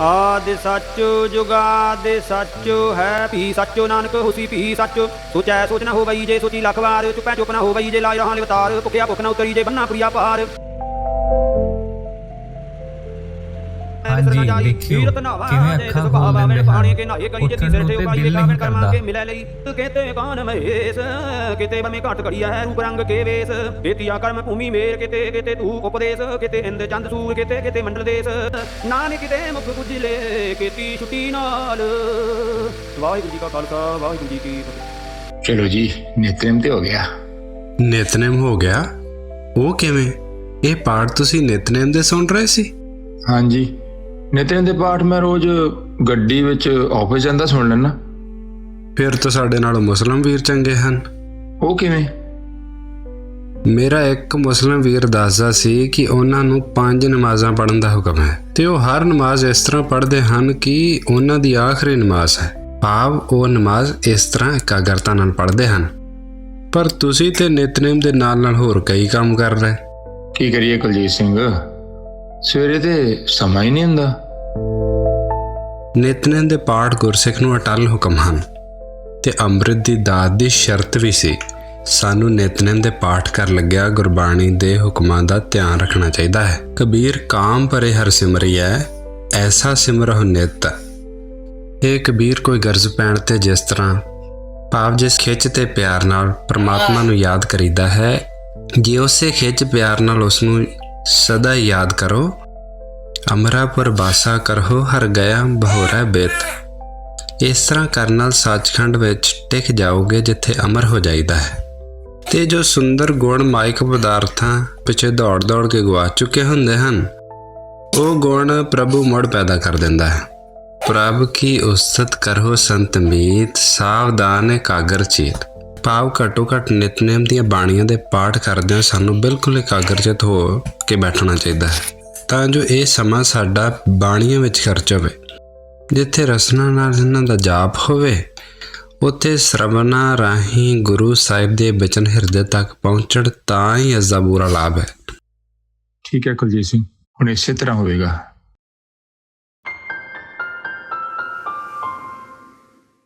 ਆਦਿ ਸੱਚ ਜੁਗਾਦਿ ਸੱਚ ਹੈ। ਭੀ ਸੱਚੋ ਨਾਨਕ ਹੋਸੀ, ਭੀ ਸੱਚ ਸੋਚੈ ਸੋਚ ਨਾ ਹੋਵਈ ਜੇ ਸੋਚੀ ਲੱਖ ਵਾਰ, ਚੁਪੈ ਚੁਪ ਨਾ ਹੋਵਈ ਜੇ ਲਾਇ ਰਹਾਂ ਲਿਵਤਾਰ, ਭੁਖਿਆ ਭੁਖ ਨਾ ਉਤਰੀ ਜੇ ਬੰਨਾ ਪ੍ਰਿਆ ਪਾਰ। ਹਾਂਜੀ, ਦੇਖਿਓ ਕਿਵੇਂ ਅੱਖਾਂ ਖੋਲ ਲੈਂਦੇ ਪਾਣੀ ਹਨ। ਕੇ ਨਾਏ ਕਰੀ ਜੇ ਉੱਠਣ ਤੀਸਰੇ ਨੂੰ ਤੇ ਤੇ ਉਪਾਈ ਦਿਲ ਦੇ ਨਹੀਂ ਕਾਵਨ ਕਰਮਾਂ ਕਰਦਾ। ਕੇ ਮਿਲੈ ਲਈ। ਕਹਤੇ ਕਾਨ ਮਹੇਸ਼ ਕਿਤੇ ਬਮੇ ਘਟ ਘੜੀਆ ਹੈ ਰੂਪ ਰੰਗ ਕੇ ਵੇਸ। ਬੇਤੀਆ ਕਰਮ ਭੂਮੀ ਮੇਰ ਕਿਤੇ ਕਿਤੇ ਤੂੰ ਉਪਦੇਸ਼। ਕਿਤੇ ਇੰਦ ਚੰਦ ਸੂਰ ਕਿਤੇ ਕਿਤੇ ਮੰਡਲ ਦੇਸ। ਨਾਨਕ ਕਿਤੇ ਮੁਖ ਗੁਜਲੇ ਕੀਤੀ ਛੁੱਟੀ ਨਾਲ। ਵਾਹਿਗੁਰੂ ਜੀ ਕਾ ਖਾਲਸਾ ਵਾਹਿਗੁਰੂ ਜੀ ਕੀ ਫਤਿਹ। ਚਲੋ ਜੀ ਨਿਤਨੇਮ ਤੇ ਹੋ ਗਿਆ। ਨਿਤਨੇਮ ਹੋ ਗਿਆ? ਉਹ ਕਿਵੇਂ? ਇਹ ਪਾਠ ਤੁਸੀਂ ਨਿਤਨੇਮ ਦੇ ਸੁਣ ਰਹੇ ਸੀ? ਹਾਂਜੀ। ਨਿਤਨੇਮ ਦੇ ਪਾਠ ਮੈਂ ਰੋਜ਼ ਗੱਡੀ ਵਿੱਚ ਆਫਿਸ ਜਾਂਦਾ ਸੁਣ ਲੈਣਾ ਫਿਰ ਤਾਂ ਸਾਡੇ ਨਾਲ ਮੁਸਲਮ ਵੀਰ ਚੰਗੇ ਹਨ। ਉਹ ਕਿਵੇਂ? ਮੇਰਾ ਇੱਕ ਮੁਸਲਮ ਵੀਰ ਦੱਸਦਾ ਸੀ ਕਿ ਉਹਨਾਂ ਨੂੰ ਪੰਜ ਨਮਾਜ਼ਾਂ ਪੜ੍ਹਨ ਦਾ ਹੁਕਮ ਹੈ ਤੇ ਉਹ ਹਰ ਨਮਾਜ਼ ਇਸ ਤਰ੍ਹਾਂ ਪੜ੍ਹਦੇ ਹਨ ਕਿ ਉਹਨਾਂ ਦੀ ਆਖਰੀ ਨਮਾਜ਼ ਹੈ। ਭਾਵ ਉਹ ਨਮਾਜ਼ ਇਸ ਤਰ੍ਹਾਂ ਇਕਾਗਰਤਾ ਨਾਲ ਪੜ੍ਹਦੇ ਹਨ। ਪਰ ਤੁਸੀਂ ਤੇ ਨਿਤਨੇਮ ਦੇ ਨਾਲ ਨਾਲ ਹੋਰ ਕਈ ਕੰਮ ਕਰ ਰਹੇ। ਕੀ ਕਰੀਏ ਕੁਲਜੀਤ ਸਿੰਘ? ਸਵੇਰੇ ਤੇ ਸਮਾਂ ਹੀ ਨਹੀਂ ਹੁੰਦਾ। ਨਿਤਨੇਮ ਦੇ ਪਾਠ ਗੁਰਸਿੱਖ ਨੂੰ ਅਟਲ ਹੁਕਮ ਹਨ ਤੇ ਅੰਮ੍ਰਿਤ ਦੀ ਦਾਤ ਦੀ ਸ਼ਰਤ ਵੀ ਸੀ। ਸਾਨੂੰ ਨਿਤਨੇਮ ਦੇ ਪਾਠ ਕਰ ਲੱਗਿਆ ਗੁਰਬਾਣੀ ਦੇ ਹੁਕਮਾਂ ਦਾ ਧਿਆਨ ਰੱਖਣਾ ਚਾਹੀਦਾ ਹੈ। ਕਬੀਰ ਕਾਮ ਭਰੇ ਹਰ ਸਿਮਰਿਐ, ਐਸਾ ਸਿਮਰਹੁ ਨਿਤ। ਇਹ ਕਬੀਰ, ਕੋਈ ਗਰਜ਼ ਪੈਣ ਤੇ ਜਿਸ ਤਰ੍ਹਾਂ, ਭਾਵ ਜਿਸ ਖਿੱਚ ਤੇ ਪਿਆਰ ਨਾਲ ਪ੍ਰਮਾਤਮਾ ਨੂੰ ਯਾਦ ਕਰੀਦਾ ਹੈ, ਜੇ ਉਸੇ ਖਿੱਚ ਪਿਆਰ ਨਾਲ ਉਸ ਨੂੰ ਸਦਾ ਯਾਦ ਕਰੋ ਅਮਰਾਪੁਰ ਬਾਸਾ ਕਰਹੋ ਹਰ ਗਿਆ ਬਹੋਰਾ ਬੇਤ ਇਸ ਤਰ੍ਹਾਂ ਕਰਨ ਨਾਲ ਸੱਚਖੰਡ ਵਿੱਚ ਟਿਕ ਜਾਓਗੇ ਜਿੱਥੇ ਅਮਰ ਹੋ ਜਾਈਦਾ ਹੈ ਤੇ ਜੋ ਸੁੰਦਰ ਗੁਣ ਮਾਇਕ ਪਦਾਰਥਾਂ ਪਿੱਛੇ ਦੌੜ ਦੌੜ ਕੇ ਗਵਾ ਚੁੱਕੇ ਹੁੰਦੇ ਹਨ ਉਹ ਗੁਣ ਪ੍ਰਭੂ ਮੁੜ ਪੈਦਾ ਕਰ ਦਿੰਦਾ ਹੈ ਪ੍ਰਭ ਕੀ ਉਸਤਤ ਕਰੋ ਸੰਤ ਮੀਤ ਸਾਵਧਾਨ ਕਾਗਰ ਚੀਤ ਭਾਵ ਘੱਟੋ ਘੱਟ ਨਿਤਨੇਮ ਦੀਆਂ ਬਾਣੀਆਂ ਦੇ ਪਾਠ ਕਰਦਿਆਂ ਸਾਨੂੰ ਬਿਲਕੁਲ ਇਕਾਗਰਚਿਤ ਹੋ ਕੇ ਬੈਠਣਾ ਚਾਹੀਦਾ ਹੈ। ਤਾਂ ਜੋ ਇਹ ਸਮਾਂ ਸਾਡਾ ਬਾਣੀਆਂ ਵਿੱਚ ਖਰਚ ਹੋਵੇ। ਜਿੱਥੇ ਰਸਨਾ ਨਾਲ ਇਹਨਾਂ ਦਾ ਜਾਪ ਹੋਵੇ, ਉੱਥੇ ਸ਼ਰਵਨਾ ਰਾਹੀਂ ਗੁਰੂ ਸਾਹਿਬ ਦੇ ਬਚਨ ਹਿਰਦੇ ਤੱਕ ਪਹੁੰਚਣ ਤਾਂ ਹੀ ਇਸ ਦਾ ਬੁਰਾ ਲਾਭ ਹੈ। ਠੀਕ ਹੈ ਕੁਲਜੀਤ ਸਿੰਘ, ਹੁਣ ਇਸੇ ਤਰ੍ਹਾਂ ਹੋਵੇਗਾ।